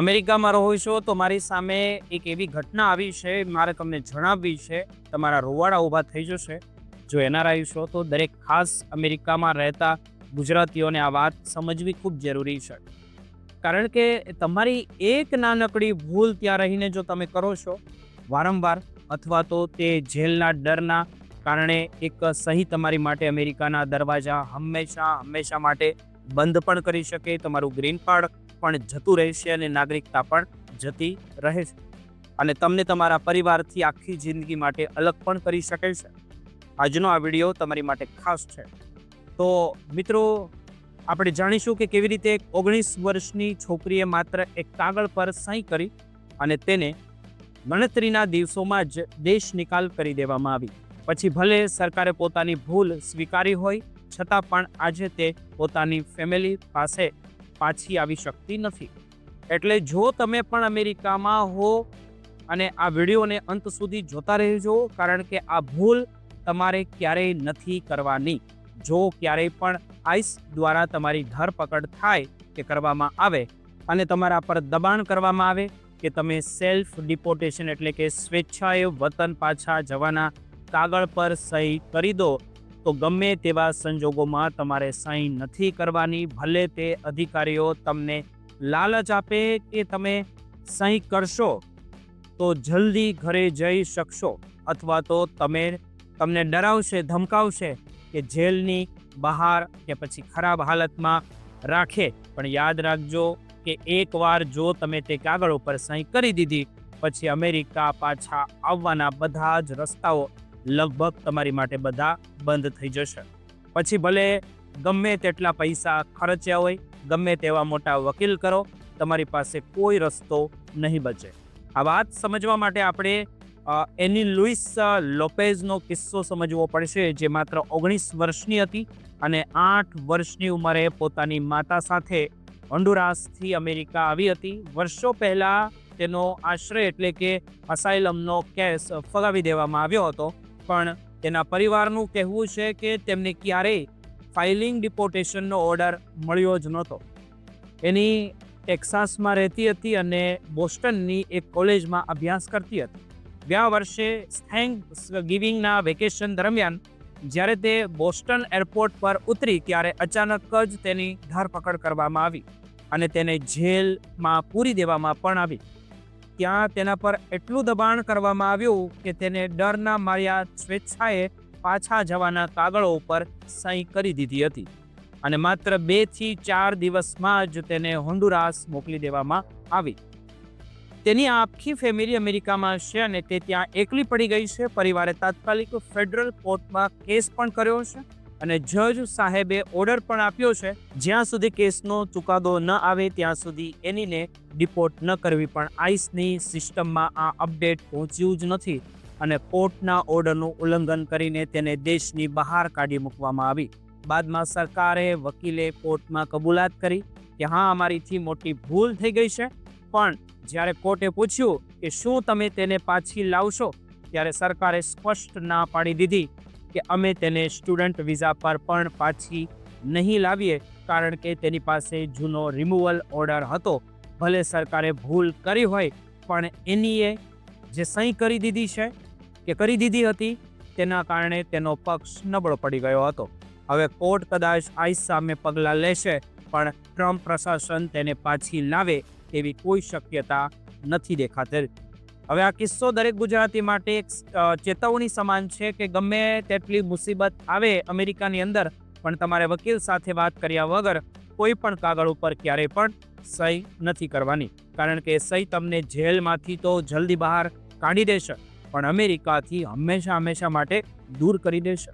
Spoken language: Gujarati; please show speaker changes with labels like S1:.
S1: અમેરિકામાં રહો છો તો મારી સામે એક એવી ઘટના આવી છે, મારે તમને જણાવવી છે. તમારા રોવાડા ઊભા થઈ જશે. જો એનઆરઆઈ છો તો દરેક ખાસ અમેરિકામાં રહેતા ગુજરાતીઓને આ વાત સમજવી ખૂબ જરૂરી છે. કારણ કે તમારી એક નાનકડી ભૂલ ત્યાં રહીને જો તમે કરો છો, વારંવાર અથવા તો તે જેલના ડરના કારણે એક સહી તમારી માટે અમેરિકાના દરવાજા હંમેશા હંમેશા માટે બંધ પણ કરી શકે, તમારું ગ્રીન કાર્ડ પણ જતું રહેશે અને નાગરિકતા પણ જતી રહે છે અને તમને તમારા પરિવારથી આખી જિંદગી માટે અલગ પણ કરી શકે છે. આજનો આ વીડિયો તમારી માટે ખાસ છે. તો મિત્રો, આપણે જાણીશું કે કેવી રીતે એક ઓગણીસ વર્ષની છોકરીએ માત્ર એક કાગળ પર સહી કરી અને તેને ગણતરીના દિવસોમાં જ દેશ નિકાલ કરી દેવામાં આવી. પછી ભલે સરકારે પોતાની ભૂલ સ્વીકારી હોય, છતાં પણ આજે તે પોતાની ફેમિલી પાસે પાછી આવી શકતી નથી. એટલે જો તમે પણ અમેરિકામાં હો અને આ વિડીયોને અંત સુધી જોતા રહેજો, કારણ કે આ ભૂલ તમારે ક્યારેય નથી કરવાની. જો ક્યારેય પણ આઈસ દ્વારા તમારી ધરપકડ થાય કે કરવામાં આવે અને તમારા પર દબાણ કરવામાં આવે કે તમે સેલ્ફ ડિપોર્ટેશન એટલે કે સ્વેચ્છાએ વતન પાછા જવાના કાગળ પર સહી કરી દો તો ગમે તેવા સંજોગોમાં તમારે સહી નથી કરવાની, ભલે તે અધિકારીઓ તમને લાલચ આપે કે તમે સહી કરશો, તો જલ્દી ઘરે જઈ શકશો. અથવા તો તમે તમને ડરાવશે, ધમકાવશે કે જેલની બહાર કે પછી ખરાબ હાલતમાં રાખે. પણ યાદ રાખજો કે એકવાર જો તમે તે કાગળ ઉપર સહી કરી દીધી, પછી અમેરિકા પાછા આવવાના બધા જ રસ્તાઓ લગભગ તમારી માટે બધા બંધ થઈ જશે. પછી ભલે ગમે તેટલા પૈસા ખર્ચ્યા હોય, ગમે તેવા મોટા વકીલ કરો, તમારી પાસે કોઈ રસ્તો નહીં બચે. આ વાત સમજવા માટે આપણે એની લુઈસ લોપેઝનો કિસ્સો સમજવો પડશે, જે માત્ર ઓગણીસ વર્ષની હતી અને આઠ વર્ષની ઉંમરે પોતાની માતા સાથે હોન્ડુરાસથી અમેરિકા આવી હતી. વર્ષો પહેલાં તેનો આશ્રય એટલે કે અસાઇલમનો કેસ ફગાવી દેવામાં આવ્યો હતો. પણ તેના પરિવારનું કહેવું છે કે તેમને ક્યારેય ફાઇલિંગ ડિપોર્ટેશનનો ઓર્ડર મળ્યો જ નહોતો. એની ટેક્સાસમાં રહેતી હતી અને બોસ્ટનની એક કોલેજમાં અભ્યાસ કરતી હતી. ગયા વર્ષે થેન્ક્સ ગિવિંગના વેકેશન દરમિયાન, જ્યારે તે બોસ્ટન એરપોર્ટ પર ઉતરી ત્યારે અચાનક જ તેની ધરપકડ કરવામાં આવી અને તેને જેલમાં પૂરી દેવામાં પણ આવી. ત્યાં તેના પર એટલું દબાણ કરવામાં આવ્યું કે તેને ડરના માર્યા સ્વેચ્છાએ પાછા જવાના કાગળો ઉપર સહી કરી દીધી હતી. અને માત્ર બેથી ચાર દિવસમાં જ તેને હોન્ડુરાસ મોકલી દેવામાં આવી. તેની આખી ફેમિલી અમેરિકામાં છે અને તે ત્યાં એકલી પડી ગઈ છે. પરિવારે તાત્કાલિક ફેડરલ કોર્ટમાં કેસ પણ કર્યો છે. અને જજ સાહેબે ઓર્ડર પણ આપ્યો છે. જ્યાં સુધી કેસનો ચુકાદો ન આવે, ત્યાં સુધી એનીને ડિપોર્ટ ન કરવી. પણ આઈસની સિસ્ટમમાં આ અપડેટ પહોંચ્યું જ નથી અને કોર્ટના ઓર્ડરનું ઉલ્લંઘન કરીને તેને દેશની બહાર કાઢી મૂકવામાં આવી. બાદમાં સરકારે વકીલે કોર્ટમાં કબૂલાત કરી કે, હા, અમારીથી મોટી ભૂલ થઈ ગઈ છે, પણ જ્યારે કોર્ટે પૂછ્યું કે શું તમે તેને પાછી લાવશો, ત્યારે સરકારે સ્પષ્ટ ના પાડી દીધી. કે અમે તેને સ્ટુડન્ટ વિઝા પર પણ પાછી નહીં લાવીએ, કારણ કે તેની પાસે જૂનો રિમૂવલ ઓર્ડર હતો. ભલે સરકારે ભૂલ કરી હોય, પણ એનીએ જે સહી કરી દીધી છે, કે કરી દીધી હતી, તેના કારણે તેનો પક્ષ નબળો પડી ગયો હતો. હવે કોર્ટ કદાચ આઈસ સામે પગલાં લેશે, પણ ટ્રમ્પ પ્રશાસન તેને પાછી લાવે તેવી કોઈ શક્યતા નથી દેખાતી. હવે આ કિસ્સો દરેક ગુજરાતી માટે એક ચેતવણી સમાન છે કે ગમે તેટલી મુસીબત આવે અમેરિકાની અંદર, પણ તમારે વકીલ સાથે વાત કર્યા વગર કોઈ પણ કાગળ ઉપર ક્યારેય પણ સહી નથી કરવાની. કારણ કે સહી તમને જેલમાંથી તો જલ્દી બહાર કાઢી દેશે, પણ અમેરિકાથી હંમેશા હંમેશા માટે દૂર કરી દેશે.